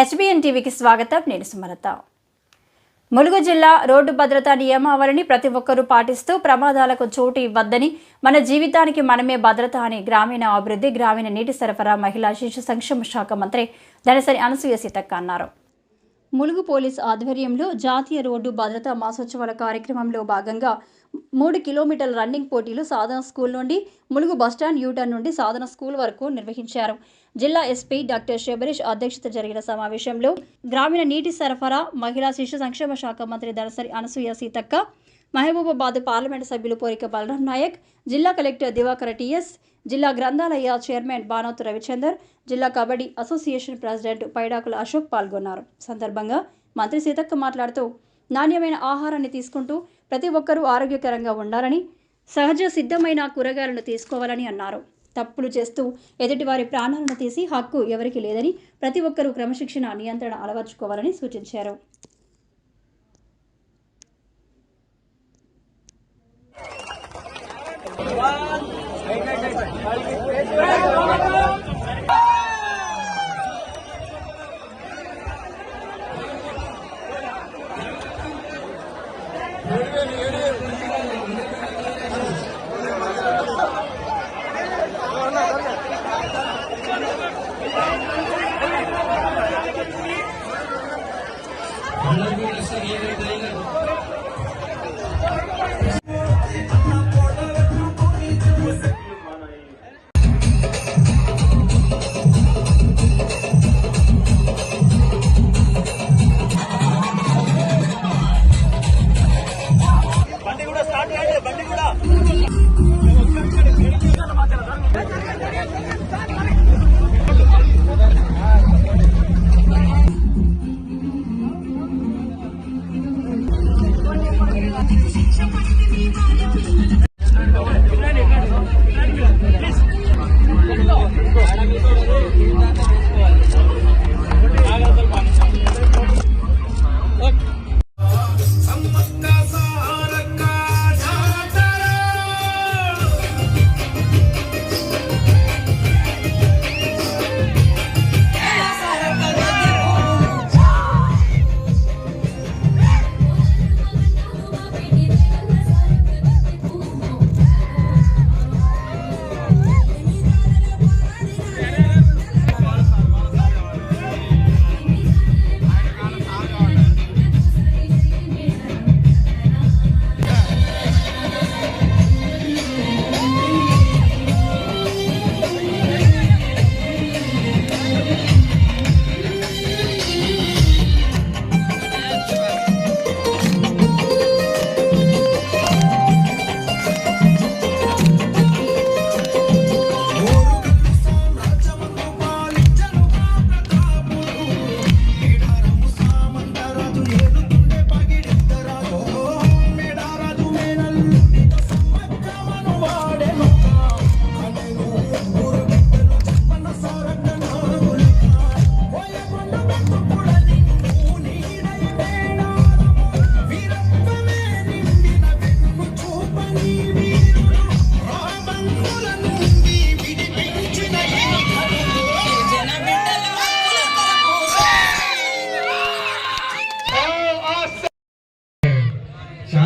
HBN టీవీకి స్వాగతం. నేను సుమలత. ములుగు జిల్లా రోడ్డు భద్రతా నియమావళిని ప్రతి ఒక్కరూ పాటిస్తూ ప్రమాదాలకు చోటు ఇవ్వద్దని మన జీవితానికి మనమే భద్రత అని గ్రామీణ అభివృద్ధి గ్రామీణ నీటి సరఫరా మహిళా శిశు సంక్షేమ శాఖ మంత్రి దనసరి అనసూయ సీతక్క అన్నారు. ములుగు పోలీస్ ఆధ్వర్యంలో జాతీయ రోడ్డు భద్రతా మాసోత్సవాల కార్యక్రమంలో భాగంగా మూడు కిలోమీటర్ల రన్నింగ్ పోటీలు సాధన స్కూల్ నుండి ములుగు బస్టాండ్ యూటర్న్ నుండి సాధన స్కూల్ వరకు నిర్వహించారు. జిల్లా ఎస్పీ డాక్టర్ శబరీష్ అధ్యక్షత జరిగిన సమావేశంలో గ్రామీణ నీటి సరఫరా మహిళా శిశు సంక్షేమ శాఖ మంత్రి దనసరి అనసూయ సీతక్క మహబూబాబాద్ పార్లమెంటు సభ్యులు పోరిక బలరాం నాయక్ జిల్లా కలెక్టర్ దివాకర టిఎస్ జిల్లా గ్రంథాలయ చైర్మన్ బానోతు రవిచందర్ జిల్లా కబడ్డీ అసోసియేషన్ ప్రెసిడెంట్ పైడాకుల అశోక్ పాల్గొన్నారు. సందర్భంగా మంత్రి సీతక్క మాట్లాడుతూ నాణ్యమైన ఆహారాన్ని తీసుకుంటూ ప్రతి ఒక్కరూ ఆరోగ్యకరంగా ఉండాలని సహజ సిద్ధమైన కూరగాయలను తీసుకోవాలని అన్నారు. తప్పులు చేస్తూ ఎదుటివారి ప్రాణాలను తీసి హక్కు ఎవరికీ లేదని ప్రతి ఒక్కరూ క్రమశిక్షణ నియంత్రణ అలవర్చుకోవాలని సూచించారు. அழகு ரசிகர்களை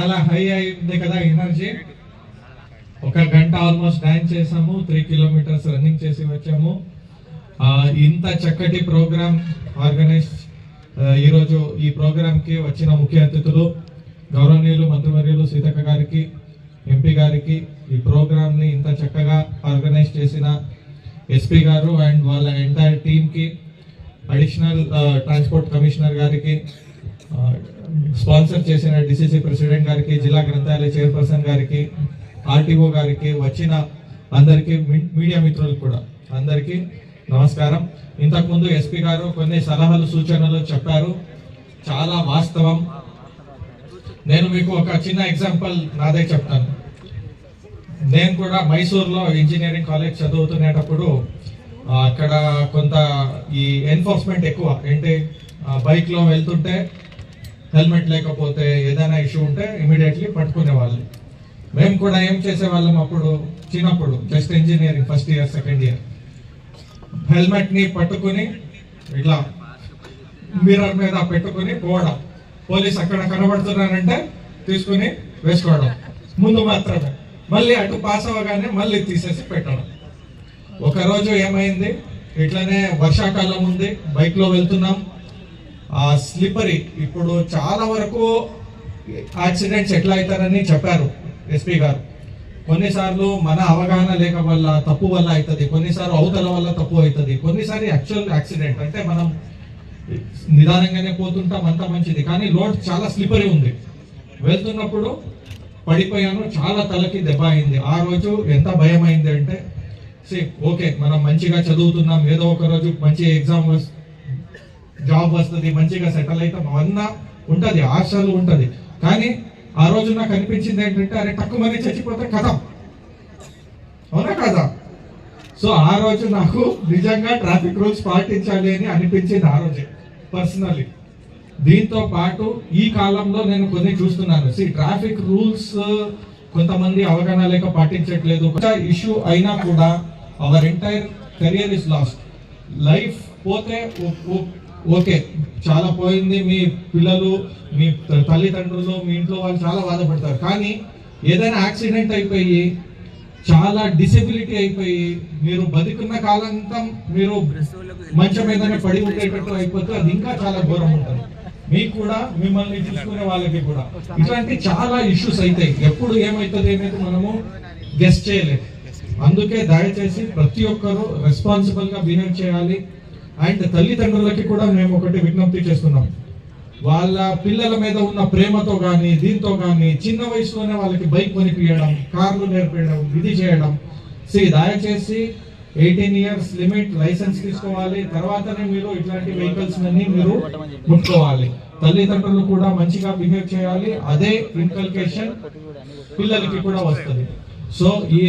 చాలా హై అయింది కదా ఎనర్జీ ఒక గంట ఆల్మోస్ట్ డ్యాన్స్ చేసాము త్రీ కిలోమీటర్స్ రన్నింగ్ చేసి వచ్చాము. ఇంత చక్కటి ప్రోగ్రామ్ ఆర్గనైజ్ ఈరోజు ఈ ప్రోగ్రామ్కి వచ్చిన ముఖ్య అతిథులు గౌరవనీయులు మంత్రివర్యులు సీతక్క గారికి ఎంపీ గారికి ఈ ప్రోగ్రామ్ని ఇంత చక్కగా ఆర్గనైజ్ చేసిన ఎస్పీ గారు అండ్ వాళ్ళ ఎంటైర్ టీమ్కి అడిషనల్ ట్రాన్స్పోర్ట్ కమిషనర్ గారికి స్పాన్సర్ చేసిన డిసిసి ప్రెసిడెంట్ గారికి జిల్లా గ్రంథాలయ చైర్పర్సన్ గారికి ఆర్టీఓ గారికి వచ్చిన అందరికీ మీడియా మిత్రులకు కూడా అందరికీ నమస్కారం. ఇంతకుముందు ఎస్పీ గారు కొన్ని సలహాలు సూచనలు చెప్పారు. చాలా వాస్తవం. నేను మీకు ఒక చిన్న ఎగ్జాంపుల్ నాదే చెప్తాను. నేను కూడా మైసూర్లో ఇంజనీరింగ్ కాలేజ్ చదువుతునేటప్పుడు అక్కడ కొంత ఈ ఎన్ఫోర్స్మెంట్ ఎక్కువ. ఏంటి బైక్లో వెళ్తుంటే హెల్మెట్ లేకపోతే ఏదైనా ఇష్యూ ఉంటే ఇమీడియట్లీ పట్టుకునేవాళ్ళు. మేము కూడా ఏం చేసేవాళ్ళం అప్పుడు? చిన్నప్పుడు just engineering first year second year. హెల్మెట్ని పట్టుకుని ఇట్లా మిర్రర్ మీద పెట్టుకొని పోవడం. పోలీస్ అక్కడ కనబడుతున్నారంటే తీసుకుని వేసుకోవడం. ముందు మాత్రమే. మళ్ళీ అటు పాస్ అవ్వగానే మళ్ళీ తీసేసి పెట్టడం. ఒకరోజు ఏమైంది? ఇట్లనే వర్షాకాలం ఉంది బైక్లో వెళ్తున్నాం. ఆ స్లిప్పరీ ఇప్పుడు చాలా వరకు యాక్సిడెంట్స్ ఎట్లా అవుతారని చెప్పారు ఎస్పీ గారు. కొన్నిసార్లు మన అవగాహన లేక వల్ల తప్పు వల్ల అవుతుంది కొన్నిసార్లు అవతల వల్ల తప్పు అవుతుంది కొన్నిసారి యాక్చువల్ యాక్సిడెంట్ అంటే మనం నిదానంగానే పోతుంటాం అంత మంచిది. కానీ లోడ్ చాలా స్లిపరీ ఉంది. వెళ్తున్నప్పుడు పడిపోయాను చాలా తలకి దెబ్బ అయింది. ఆ రోజు ఎంత భయం అయింది అంటే ఓకే మనం మంచిగా చదువుతున్నాం ఏదో ఒక రోజు మంచి ఎగ్జామ్ జాబ్ వస్తుంది మంచిగా సెటిల్ అవుతాం అవన్నా ఉంటుంది ఆశలు ఉంటుంది. కానీ ఆ రోజు నాకు అనిపించింది ఏంటంటే అరే తక్కువ మంది చచ్చిపోతే కదా అవునా కదా? సో ఆ రోజు నాకు నిజంగా ట్రాఫిక్ రూల్స్ పాటించాలి అని అనిపించింది ఆ రోజే పర్సనల్లీ. దీంతో పాటు ఈ కాలంలో నేను కొన్ని చూస్తున్నాను. సి ట్రాఫిక్ రూల్స్ కొంతమంది అవగాహన లేక పాటించట్లేదు. ఇష్యూ అయినా కూడా our entire career is lost life పోతే ఓ- ఓ- ఓకే చాలా పోయింది మీ పిల్లలు మీ తల్లిదండ్రులు మీ ఇంట్లో వాళ్ళు చాలా బాధపడతారు. కానీ ఏదైనా యాక్సిడెంట్ అయిపోయి చాలా డిసెబిలిటీ అయిపోయి మీరు బతికున్న కాలంతా మీరు మంచం మీదనే పడి ఉండేటట్టు అయిపోతే అది ఇంకా చాలా ఘోరం ఉంటుంది. మీకు కూడా మిమ్మల్ని చూసుకునే వాళ్ళకి కూడా. ఇట్లాంటి చాలా ఇష్యూస్ అవుతాయి ఎప్పుడు ఏమవుతుంది అనేది మనము గెస్ట్ చేయలేదు అందుకే దయచేసి ప్రతి ఒక్కరూ రెస్పాన్సిబుల్గా బిహేవ్ చేయాలి. అండ్ తల్లిదండ్రులకి కూడా మేము ఒకటి విజ్ఞప్తి చేస్తున్నాం. వాళ్ళ పిల్లల మీద ఉన్న ప్రేమతో కానీ దీంతో కానీ చిన్న వయసులోనే వాళ్ళకి బైక్ కొనిపించడం కార్లు నేర్పించడం ఇది చేయడం. సి దయచేసి ఎయిటీన్ ఇయర్స్ లిమిట్ లైసెన్స్ తీసుకోవాలి. తర్వాతనే మీరు ఇట్లాంటి వెహికల్స్ అన్ని మీరు ముట్టుకోవాలి తల్లిదండ్రులు కూడా మంచిగా బిహేవ్ చేయాలి. అదే ఇన్కల్కేషన్ పిల్లలకి కూడా వస్తుంది. సో ఈ